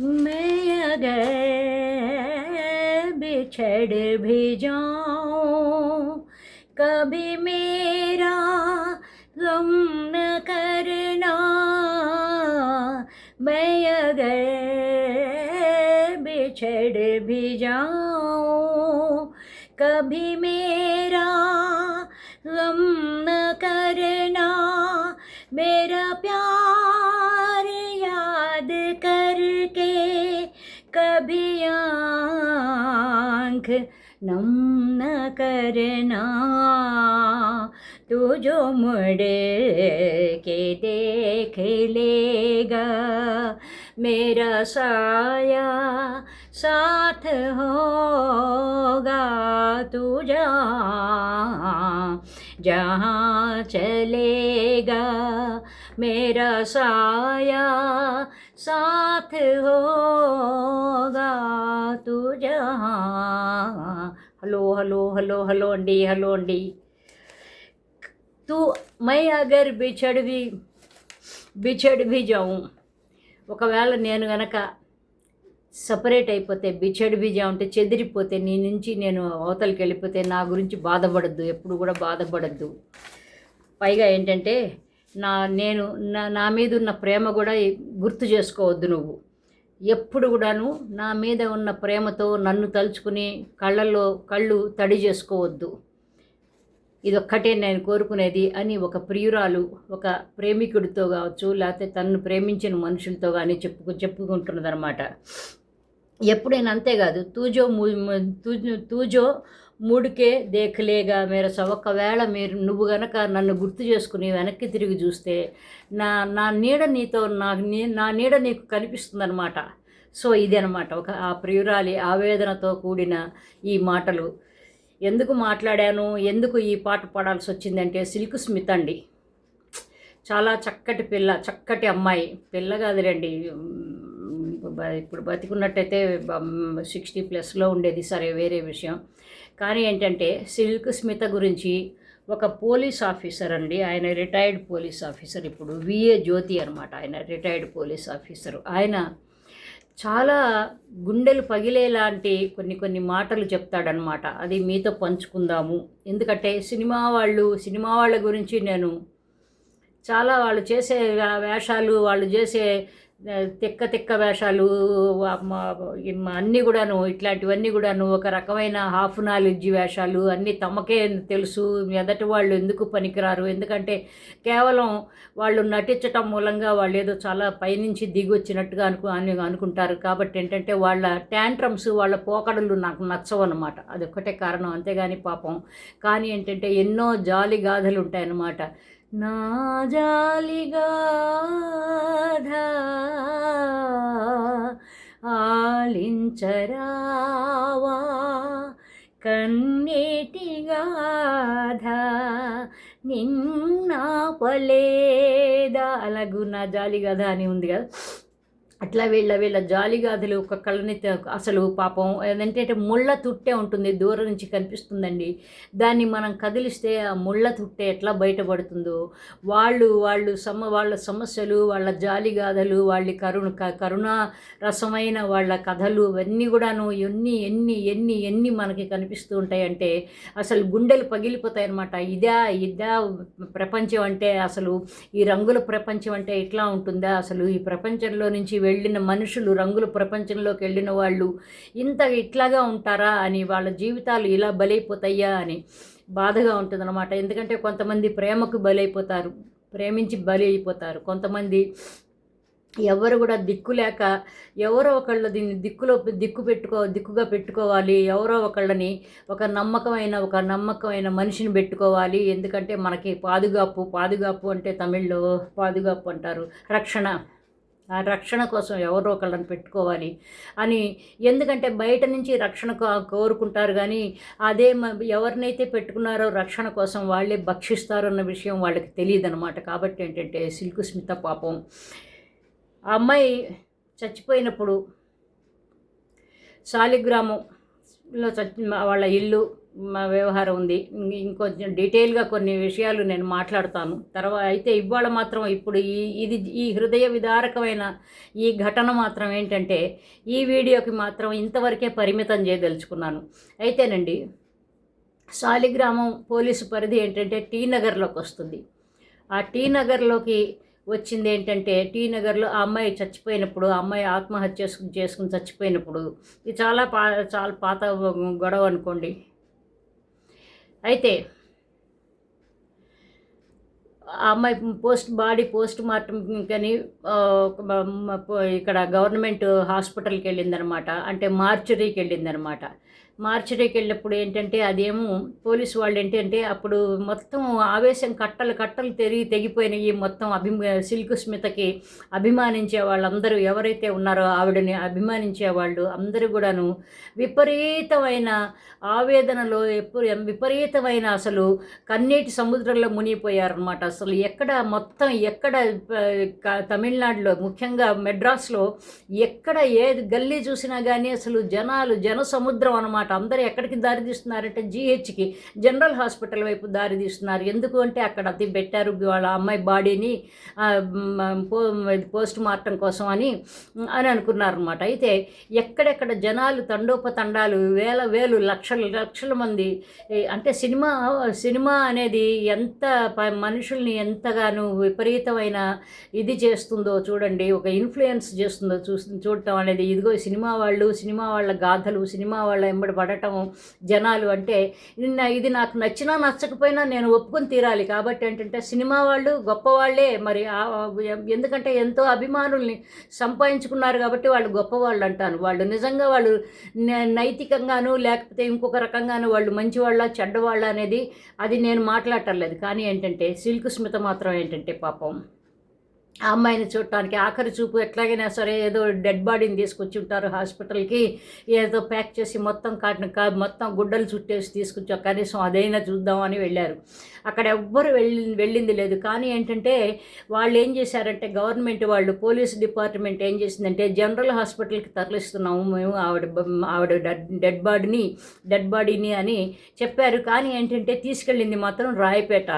मैं अगर बिछड़ भी जाऊँ, कभी मेरा गम न करना, मैं अगर बिछड़ भी जाऊँ, कभी मेरा गम न करना, मेरा प्यार करना। तू जो मुड़ के देख लेगा। मेरा साया साथ होगा तू जहाँ जहाँ चलेगा। मेरा साया साथ होगा तू जहाँ హలో హలో హలో హలో అండి హలో అండి. తూ మై అగర్ బిచడ్ బి జాము. ఒకవేళ నేను గనక సపరేట్ అయిపోతే బిచ్చడి బీజా ఉంటే చెదిరిపోతే నీ నుంచి నేను అవతలకి వెళ్ళిపోతే నా గురించి బాధపడద్దు ఎప్పుడు కూడా బాధపడద్దు. పైగా ఏంటంటే నా నేను నా నా మీద ఉన్న ప్రేమ కూడా గుర్తు చేసుకోవద్దు నువ్వు. ఎప్పుడు కూడాను నా మీద ఉన్న ప్రేమతో నన్ను తలుచుకుని కళ్ళల్లో కళ్ళు తడి చేసుకోవద్దు. ఇదొక్కటే నేను కోరుకునేది అని ఒక ప్రియురాలు ఒక ప్రేమికుడితో కావచ్చు లేకపోతే తనను ప్రేమించిన మనుషులతో కానీ చెప్పుకు చెప్పుకుంటున్నదనమాట ఎప్పుడైనా అంతేకాదు తూజో ము- తూజో తూజో మూడుకే దేఖలేగా మీరు ఒకవేళ మీరు నువ్వు గనక నన్ను గుర్తు చేసుకుని వెనక్కి తిరిగి చూస్తే నా నా నీడ నీతో నా నీ- నా నీడ నీకు కనిపిస్తుందన్నమాట. సో ఇది అనమాట ఒక ఆ ప్రియురాలి ఆవేదనతో కూడిన ఈ మాటలు. ఎందుకు మాట్లాడాను? ఎందుకు ఈ పాట పాడాల్సి వచ్చిందంటే సిల్క్ స్మిత్ అండి. చాలా చక్కటి పిల్ల చక్కటి అమ్మాయి. పిల్ల కాదులేండి బ- ఇప్పుడు బతికున్నట్టయితే సిక్స్టీ ప్లస్లో ఉండేది సరే వేరే విషయం. కానీ ఏంటంటే సిల్క్ స్మిత గురించి ఒక పోలీస్ ఆఫీసర్ అండి. ఆయన రిటైర్డ్ పోలీస్ ఆఫీసర్. ఇప్పుడు విఏ జ్యోతి అనమాట ఆయన రిటైర్డ్ పోలీస్ ఆఫీసర్. ఆయన చాలా గుండెలు పగిలేలాంటి కొన్ని కొన్ని మాటలు చెప్తాడనమాట అది మీతో పంచుకుందాము. ఎందుకంటే సినిమా వాళ్ళు సినిమా వాళ్ళ గురించి నేను చాలా వాళ్ళు చేసే వేషాలు వాళ్ళు చేసే తిక్క తిక్క వేషాలు అన్నీ కూడాను ఇట్లాంటివన్నీ కూడాను ఒక రకమైన హాఫ్ నాలెడ్జ్ వేషాలు అన్నీ తమకే తెలుసు. ఎదటి వాళ్ళు ఎందుకు పనికిరారు? ఎందుకంటే కేవలం వాళ్ళు నటించటం మూలంగా వాళ్ళు ఏదో చాలా పైనుంచి దిగి వచ్చినట్టుగా అనుకు అని అనుకుంటారు. కాబట్టి ఏంటంటే వాళ్ళ ట్యాంట్రమ్స్ వాళ్ళ పోకడలు నాకు నచ్చవు అనమాట అదొక్కటే కారణం. అంతేగాని పాపం. కానీ ఏంటంటే ఎన్నో జాలి గాథలు ఉంటాయన్నమాట నా జాలిగా ఆలించరావా? కన్నీటి గాధ నిన్నాపలేదా అలాగూ నా జాలి గాథ అని ఉంది కదా. అట్లా వీళ్ళ వీళ్ళ జాలిగాథలు ఒక కళ్ళని అసలు పాపం ఏంటంటే ముళ్ళ తుట్టే ఉంటుంది దూరం నుంచి కనిపిస్తుందండి. దాన్ని మనం కదిలిస్తే ఆ ముళ్ళ తుట్టే ఎట్లా బయటపడుతుందో. వాళ్ళు వాళ్ళు సమ వాళ్ళ సమస్యలు వాళ్ళ జాలిగాథలు వాళ్ళ కరుణ క- కరుణా రసమైన వాళ్ళ కథలు ఇవన్నీ కూడాను ఎన్ని ఎన్ని ఎన్ని ఎన్ని మనకి కనిపిస్తూ ఉంటాయంటే అసలు గుండెలు పగిలిపోతాయి అన్నమాట ఇదా ఇదా ప్రపంచం అంటే అసలు ఈ రంగుల ప్రపంచం అంటే ఇట్లా ఉంటుందా? అసలు ఈ ప్రపంచంలో నుంచి వెళ్ళిన మనుషులు రంగుల ప్రపంచంలోకి వెళ్ళిన వాళ్ళు ఇంత ఇట్లాగా ఉంటారా అని వాళ్ళ జీవితాలు ఇలా బలైపోతాయా? అని బాధగా ఉంటుందన్నమాట. ఎందుకంటే కొంతమంది ప్రేమకు బలైపోతారు ప్రేమించి బలి అయిపోతారు. కొంతమంది ఎవరు కూడా దిక్కు లేక ఎవరో ఒకళ్ళు దీన్ని దిక్కులో దిక్కు పెట్టుకో దిక్కుగా పెట్టుకోవాలి. ఎవరో ఒకళ్ళని ఒక నమ్మకమైన ఒక నమ్మకమైన మనిషిని పెట్టుకోవాలి. ఎందుకంటే మనకి పాదుగాపు పాదుగాపు అంటే తమిళ్ళో పాదుగాపు అంటారు. రక్షణ. ఆ రక్షణ కోసం ఎవరో ఒకళ్ళని పెట్టుకోవాలి అని. ఎందుకంటే బయట నుంచి రక్షణ కోరుకుంటారు కానీ అదే మ- ఎవరినైతే పెట్టుకున్నారో రక్షణ కోసం వాళ్ళే భక్షిస్తారన్న విషయం వాళ్ళకి తెలియదు అనమాట కాబట్టి ఏంటంటే సిల్కు స్మిత పాపం. ఆ అమ్మాయి చచ్చిపోయినప్పుడు శాలిగ్రామంలో చచ్చి వాళ్ళ ఇల్లు వ్యవహారం ఉంది. ఇంకొంచెం డీటెయిల్గా కొన్ని విషయాలు నేను మాట్లాడతాను. తర్వాత అయితే ఇవాళ మాత్రం ఇప్పుడు ఈ ఇది ఈ హృదయ విదారకమైన ఈ ఘటన మాత్రం ఏంటంటే ఈ వీడియోకి మాత్రం ఇంతవరకే పరిమితం చేయదలుచుకున్నాను. అయితేనండి శాలిగ్రామం పోలీసు పరిధి ఏంటంటే టీ నగర్లోకి వస్తుంది. ఆ టీ నగర్లోకి వచ్చింది ఏంటంటే టీ నగర్లో ఆ అమ్మాయి చచ్చిపోయినప్పుడు ఆ అమ్మాయి ఆత్మహత్య చేసుకుని చేసుకుని చచ్చిపోయినప్పుడు ఇది చాలా పా చాలా పాత గొడవ అనుకోండి. అయితే ఆ అమ్మాయి పోస్ట్ బాడీ పోస్ట్ మార్టం కానీ ఇక్కడ గవర్నమెంట్ హాస్పిటల్కి వెళ్ళిందనమాట అంటే మార్చురీకి వెళ్ళిందనమాట మార్చురీకి వెళ్ళినప్పుడు ఏంటంటే అదేమో పోలీసు వాళ్ళు ఏంటంటే అప్పుడు మొత్తం ఆవేశం కట్టలు కట్టలు తెరిగి తెగిపోయినాయి. మొత్తం అభిమ సిల్క్ స్మితకి అభిమానించే వాళ్ళందరూ ఎవరైతే ఉన్నారో ఆవిడని అభిమానించే వాళ్ళు అందరూ కూడాను విపరీతమైన ఆవేదనలో ఎప్పుడు విపరీతమైన అసలు కన్నీటి సముద్రంలో మునిగిపోయారనమాట అసలు ఎక్కడ మొత్తం ఎక్కడ తమిళనాడులో ముఖ్యంగా మెడ్రాస్లో ఎక్కడ ఏ గల్లీ చూసినా కానీ అసలు జనాలు జన సముద్రం అనమాట అందరూ ఎక్కడికి దారి తీస్తున్నారంటే జీహెచ్కి జనరల్ హాస్పిటల్ వైపు దారి తీస్తున్నారు. ఎందుకు అంటే అక్కడ అది పెట్టారు వాళ్ళ అమ్మాయి బాడీని పో- పోస్ట్ మార్టం కోసం అని అని అనుకున్నారనమాట అయితే ఎక్కడెక్కడ జనాలు తండోపతండాలు వేల వేలు లక్షల లక్షల మంది అంటే సినిమా సినిమా అనేది ఎంత మనుషుల్ని ఎంతగానో విపరీతమైన ఇది చేస్తుందో చూడండి. ఒక ఇన్ఫ్లుయెన్స్ చేస్తుందో చూ చూడటం అనేది ఇదిగో సినిమా వాళ్ళు సినిమా వాళ్ళ గాథలు సినిమా వాళ్ళ ఎంబడి పడటం జనాలు అంటే ఇది ఇది నాకు నచ్చినా నచ్చకపోయినా నేను ఒప్పుకొని తీరాలి. కాబట్టి ఏంటంటే సినిమా వాళ్ళు గొప్పవాళ్ళే. మరి ఎందుకంటే ఎంతో అభిమానుల్ని సంపాదించుకున్నారు కాబట్టి వాళ్ళు గొప్పవాళ్ళు అంటాను. వాళ్ళు నిజంగా వాళ్ళు నైతికంగాను లేకపోతే ఇంకొక రకంగాను వాళ్ళు మంచివాళ్ళ చెడ్డవాళ్ళ అనేది అది నేను మాట్లాడటం లేదు. కానీ ఏంటంటే సిల్క్ స్మిత మాత్రం ఏంటంటే పాపం ఆ అమ్మాయిని చూడటానికి ఆఖరి చూపు ఎట్లాగైనా సరే ఏదో డెడ్ బాడీని తీసుకొచ్చి ఉంటారు హాస్పిటల్కి ఏదో ప్యాక్ చేసి మొత్తం కాటిన కా మొత్తం గుడ్డలు చుట్టేసి తీసుకొచ్చి కనీసం అదైనా చూద్దామని వెళ్ళారు. అక్కడ ఎవ్వరు వెళ్ళి వెళ్ళింది లేదు. కానీ ఏంటంటే వాళ్ళు ఏం చేశారంటే గవర్నమెంట్ వాళ్ళు పోలీస్ డిపార్ట్మెంట్ ఏం చేసిందంటే జనరల్ హాస్పిటల్కి తరలిస్తున్నాము మేము ఆవిడ ఆవిడ డెడ్ బాడీని డెడ్ బాడీని అని చెప్పారు. కానీ ఏంటంటే తీసుకెళ్ళింది మాత్రం రాయపేట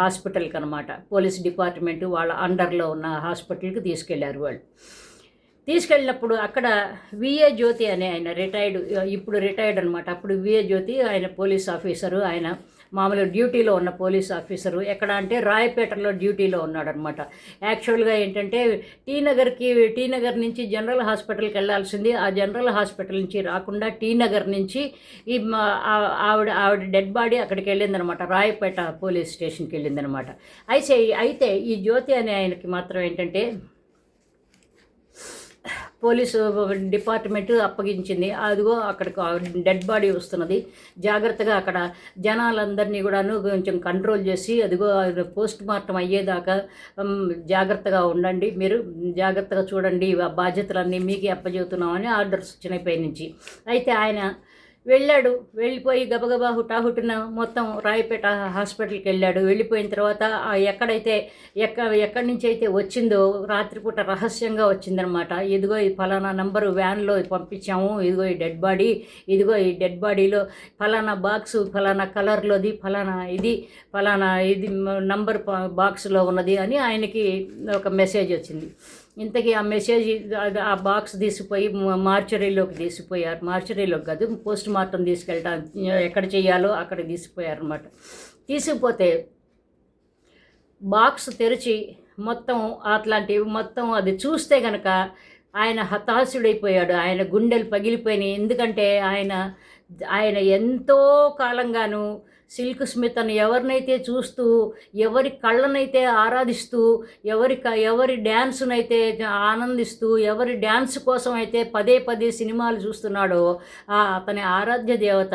హాస్పిటల్కి అనమాట పోలీస్ డిపార్ట్మెంట్ వాళ్ళ అండర్లో ఉన్న హాస్పిటల్కి తీసుకెళ్ళారు వాళ్ళు. తీసుకెళ్ళినప్పుడు అక్కడ విఏ జ్యోతి అనే ఆయన రిటైర్డ్ ఇప్పుడు రిటైర్డ్ అనమాట అప్పుడు విఏ జ్యోతి ఆయన పోలీస్ ఆఫీసరు ఆయన మామూలు డ్యూటీలో ఉన్న పోలీస్ ఆఫీసరు ఎక్కడ అంటే రాయపేటలో డ్యూటీలో ఉన్నాడనమాట యాక్చువల్గా ఏంటంటే టీ నగర్కి టీ నగర్ నుంచి జనరల్ హాస్పిటల్కి వెళ్ళాల్సింది. ఆ జనరల్ హాస్పిటల్ నుంచి రాకుండా టీ నగర్ నుంచి ఈ ఆవిడ ఆవిడ డెడ్ బాడీ అక్కడికి వెళ్ళిందనమాట రాయపేట పోలీస్ స్టేషన్కి వెళ్ళిందనమాట అయితే అయితే ఈ జ్యోతి అనే ఆయనకి మాత్రం ఏంటంటే పోలీసు డిపార్ట్మెంట్ అప్పగించింది. అదిగో అక్కడికి డెడ్ బాడీ వస్తున్నది. జాగ్రత్తగా అక్కడ జనాలందరినీ కూడాను కొంచెం కంట్రోల్ చేసి అదిగో పోస్ట్ మార్టం అయ్యేదాకా జాగ్రత్తగా ఉండండి. మీరు జాగ్రత్తగా చూడండి. బాధ్యతలన్నీ మీకే అప్పచెబుతున్నామని ఆర్డర్స్ వచ్చినాయి పైనుంచి అయితే ఆయన వెళ్ళాడు. వెళ్ళిపోయి గబగబా హుటాహుటిన మొత్తం రాయపేట హాస్పిటల్కి వెళ్ళాడు. వెళ్ళిపోయిన తర్వాత ఎక్కడైతే ఎక్క ఎక్కడి నుంచి అయితే వచ్చిందో రాత్రిపూట రహస్యంగా వచ్చిందనమాట ఇదిగో ఈ ఫలానా నంబరు వ్యాన్లో పంపించాము. ఇదిగో ఈ డెడ్ బాడీ ఇదిగో ఈ డెడ్ బాడీలో ఫలానా బాక్స్ ఫలానా కలర్లోది ఫలానా ఇది ఫలానా ఇది నంబర్ బాక్స్లో ఉన్నది అని ఆయనకి ఒక మెసేజ్ వచ్చింది. ఇంతకీ ఆ మెసేజ్ ఆ బాక్స్ తీసిపోయి మార్చరీలోకి తీసిపోయారు. మార్చరీలోకి కాదు పోస్ట్ మార్టం తీసుకెళ్ళటం ఎక్కడ చేయాలో అక్కడ తీసిపోయారు అనమాట తీసుకుపోతే బాక్స్ తెరిచి మొత్తం అట్లాంటివి మొత్తం అది చూస్తే గనక ఆయన హతాశుడైపోయాడు. ఆయన గుండెలు పగిలిపోయినాయి. ఎందుకంటే ఆయన ఆయన ఎంతో కాలంగాను సిల్క్ స్మిత్ అని ఎవరినైతే చూస్తూ ఎవరి కళ్ళనైతే ఆరాధిస్తూ ఎవరి ఎవరి డ్యాన్సునైతే ఆనందిస్తూ ఎవరి డ్యాన్స్ కోసం అయితే పదే పదే సినిమాలు చూస్తున్నాడో ఆ అతని ఆరాధ్య దేవత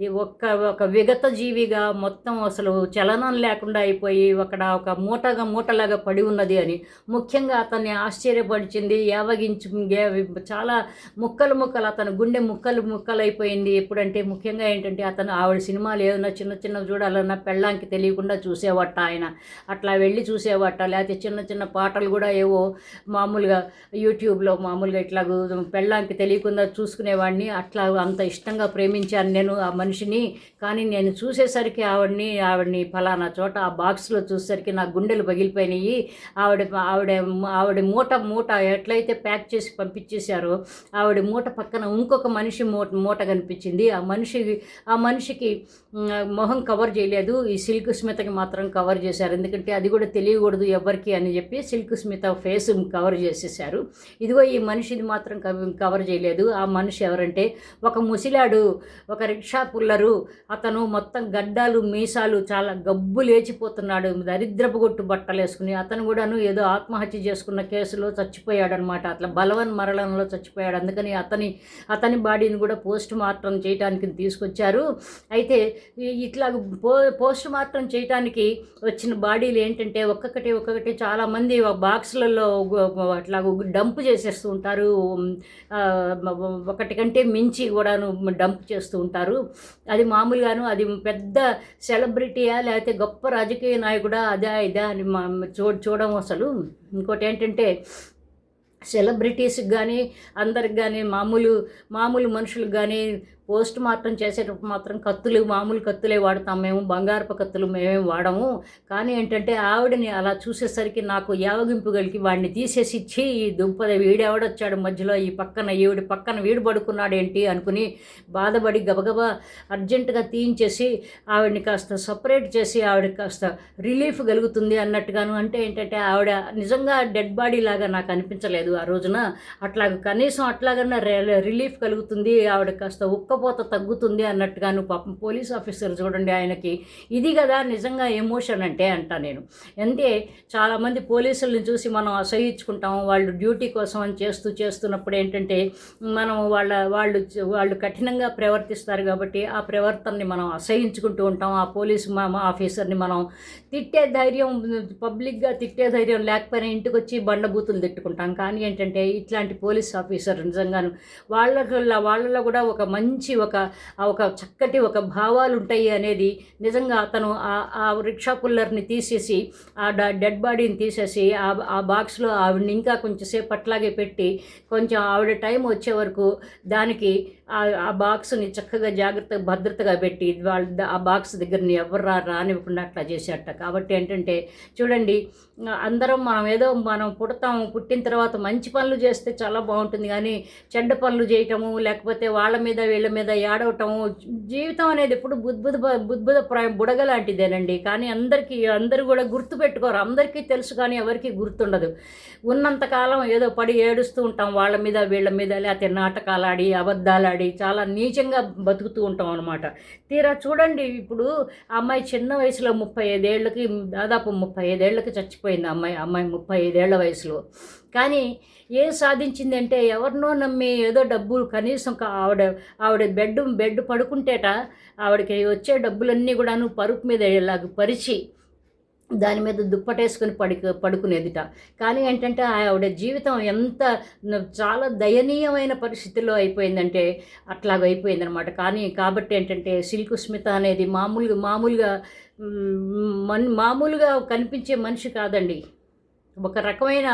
ఈ ఒక్క ఒక విగత జీవిగా మొత్తం అసలు చలనం లేకుండా అయిపోయి అక్కడ ఒక మూటగా మూటలాగా పడి ఉన్నది అని ముఖ్యంగా అతన్ని ఆశ్చర్యపరిచింది యావగించి చాలా ముక్కలు ముక్కలు అతని గుండె ముక్కలు ముక్కలు అయిపోయింది ఎప్పుడంటే ముఖ్యంగా ఏంటంటే అతను ఆవిడ సినిమాలు ఏమైనా చిన్న చిన్న చిన్నవి చూడాలన్నా పెళ్ళాంకి తెలియకుండా చూసేవట ఆయన. అట్లా వెళ్ళి చూసేవట. లేకపోతే చిన్న చిన్న పాటలు కూడా ఏవో మామూలుగా యూట్యూబ్లో మామూలుగా ఇట్లా పెళ్ళాంకి తెలియకుండా చూసుకునేవాడిని. అట్లా అంత ఇష్టంగా ప్రేమించాను నేను ఆ మనిషిని. కానీ నేను చూసేసరికి ఆవిడని ఆవిడని ఫలానా చోట ఆ బాక్స్లో చూసేసరికి నా గుండెలు పగిలిపోయినాయి. ఆవిడ ఆవిడ ఆవిడ మూట మూట ఎట్లయితే ప్యాక్ చేసి పంపించేశారో ఆవిడ మూట పక్కన ఇంకొక మనిషి మూట మూట కనిపించింది. ఆ మనిషి ఆ మనిషికి మొహం కవర్ చేయలేదు. ఈ సిల్క్ స్మితకి మాత్రం కవర్ చేశారు. ఎందుకంటే అది కూడా తెలియకూడదు ఎవరికి అని చెప్పి సిల్క్ స్మిత ఫేస్ కవర్ చేసేసారు ఇదిగో ఈ మనిషిది మాత్రం కవ- కవర్ చేయలేదు. ఆ మనిషి ఎవరంటే ఒక ముసిలాడు ఒక రిక్షా పుల్లరు. అతను మొత్తం గడ్డాలు మీసాలు చాలా గబ్బు లేచిపోతున్నాడు. దరిద్రపు గొట్టు బట్టలు వేసుకుని అతను కూడాను ఏదో ఆత్మహత్య చేసుకున్న కేసులో చచ్చిపోయాడు అనమాట అట్లా బలవన్ మరణంలో చచ్చిపోయాడు. అందుకని అతని అతని బాడీని కూడా పోస్ట్ మార్టం చేయడానికి తీసుకొచ్చారు. అయితే ఇట్లా పో పోస్ట్ మార్టం చేయడానికి వచ్చిన బాడీలు ఏంటంటే ఒక్కొక్కటి ఒక్కొక్కటి చాలామంది బాక్సులలో అట్లా డంప్ చేసేస్తూ ఉంటారు. ఒకటి కంటే మించి కూడాను డంప్ చేస్తూ ఉంటారు. అది మామూలుగాను అది పెద్ద సెలబ్రిటీయా లేకపోతే గొప్ప రాజకీయ నాయకుడా అదా ఇదా అని మా చూ చూడడం అసలు. ఇంకోటి ఏంటంటే సెలబ్రిటీస్కి కానీ అందరికి కానీ మామూలు మామూలు మనుషులకు కానీ పోస్ట్ మార్టం చేసేటప్పుడు మాత్రం కత్తులు మామూలు కత్తులే వాడతాం మేము బంగారపు కత్తులు మేమేం వాడము. కానీ ఏంటంటే ఆవిడని అలా చూసేసరికి నాకు యావగింపు కలిగి వాడిని తీసేసి ఇచ్చి ఈ దుంపద వీడెవడొచ్చాడు మధ్యలో ఈ పక్కన ఈవిడి పక్కన వీడు పడుకున్నాడు ఏంటి అనుకుని బాధపడి గబగబా అర్జెంటుగా తీయించేసి ఆవిడని కాస్త సపరేట్ చేసి ఆవిడకి కాస్త రిలీఫ్ కలుగుతుంది అన్నట్టుగాను అంటే ఏంటంటే ఆవిడ నిజంగా డెడ్ బాడీ లాగా నాకు అనిపించలేదు ఆ రోజున. అట్లా కనీసం అట్లాగన్నా రిలీఫ్ కలుగుతుంది ఆవిడ కాస్త ఉక్కపోత తగ్గుతుంది అన్నట్టుగాను పాపం పోలీస్ ఆఫీసర్ చూడండి ఆయనకి. ఇది కదా నిజంగా ఎమోషన్ అంటే అంట నేను. అంటే చాలామంది పోలీసులను చూసి మనం అసహించుకుంటాం. వాళ్ళు డ్యూటీ కోసం అని చేస్తూ చేస్తున్నప్పుడు ఏంటంటే మనం వాళ్ళ వాళ్ళు వాళ్ళు కఠినంగా ప్రవర్తిస్తారు కాబట్టి ఆ ప్రవర్తనని మనం అసహించుకుంటూ ఉంటాం. ఆ పోలీసు మా ఆఫీసర్ని మనం తిట్టే ధైర్యం పబ్లిక్గా తిట్టే ధైర్యం లేకపోయినా ఇంటికి వచ్చి బండబూతులు తిట్టుకుంటాం. కానీ ఏంటంటే ఇట్లాంటి పోలీస్ ఆఫీసర్ నిజంగాను వాళ్ళ వాళ్ళలో కూడా ఒక మంచి మంచి ఒక ఒక చక్కటి ఒక భావాలు ఉంటాయి అనేది నిజంగా అతను ఆ- ఆ రిక్షా పుల్లర్ని తీసేసి ఆ డ- డెడ్ బాడీని తీసేసి ఆ ఆ బాక్స్లో ఆవిడని ఇంకా కొంచెం సేపు అట్లాగే పెట్టి కొంచెం ఆవిడ టైం వచ్చే వరకు దానికి ఆ- బాక్స్ని చక్కగా జాగ్రత్తగా భద్రతగా పెట్టి వాళ్ళ ఆ బాక్స్ దగ్గరని ఎవరు రా రానివ్వకుండా అట్లా చేసేట. కాబట్టి ఏంటంటే చూడండి అందరం మనం ఏదో మనం పుడతాం పుట్టిన తర్వాత మంచి పనులు చేస్తే చాలా బాగుంటుంది. కానీ చెడ్డ పనులు చేయటము లేకపోతే వాళ్ళ మీద వీళ్ళ మీద ఏడవటము జీవితం అనేది ఎప్పుడు బుద్భుత బుద్భుత ప్రాయం బుడగ లాంటిదేనండి. కానీ అందరికీ అందరూ కూడా గుర్తు పెట్టుకోరు. అందరికీ తెలుసు కానీ ఎవరికి గుర్తుండదు. ఉన్నంతకాలం ఏదో పడి ఏడుస్తూ ఉంటాం వాళ్ళ మీద వీళ్ళ మీద లేకపోతే నాటకాలు ఆడి అబద్ధాలు చాలా నీచంగా బతుకుతూ ఉంటాం అనమాట తీరా చూడండి ఇప్పుడు ఆ అమ్మాయి చిన్న వయసులో ముప్పై ఐదేళ్ళకి దాదాపు ముప్పై ఐదేళ్ళకి చచ్చిపోయింది అమ్మాయి అమ్మాయి ముప్పై ఐదేళ్ళ వయసులో. కానీ ఏం సాధించిందంటే ఎవరినో నమ్మి ఏదో డబ్బులు కనీసం ఆవిడ ఆవిడ బెడ్ బెడ్ పడుకుంటేట ఆవిడకి వచ్చే డబ్బులన్నీ కూడాను పరుపు మీద ఇలాగ పరిచి దాని మీద దుప్పటేసుకుని పడుకు పడుకునేదిట. కానీ ఏంటంటే ఆవిడ జీవితం ఎంత చాలా దయనీయమైన పరిస్థితిలో అయిపోయిందంటే అట్లాగ అయిపోయిందనమాట కానీ కాబట్టి ఏంటంటే సిల్కు స్మిత అనేది మామూలుగా మామూలుగా మన్ మామూలుగా కనిపించే మనిషి కాదండి. ఒక రకమైన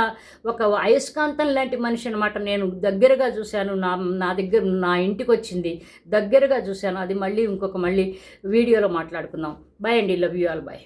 ఒక అయస్కాంతం లాంటి మనిషి అనమాట నేను దగ్గరగా చూశాను నా నా దగ్గర నా ఇంటికి వచ్చింది దగ్గరగా చూశాను. అది మళ్ళీ ఇంకొక మళ్ళీ వీడియోలో మాట్లాడుకుందాం. బాయ్ అండి లవ్ యూ ఆల్ బాయ్.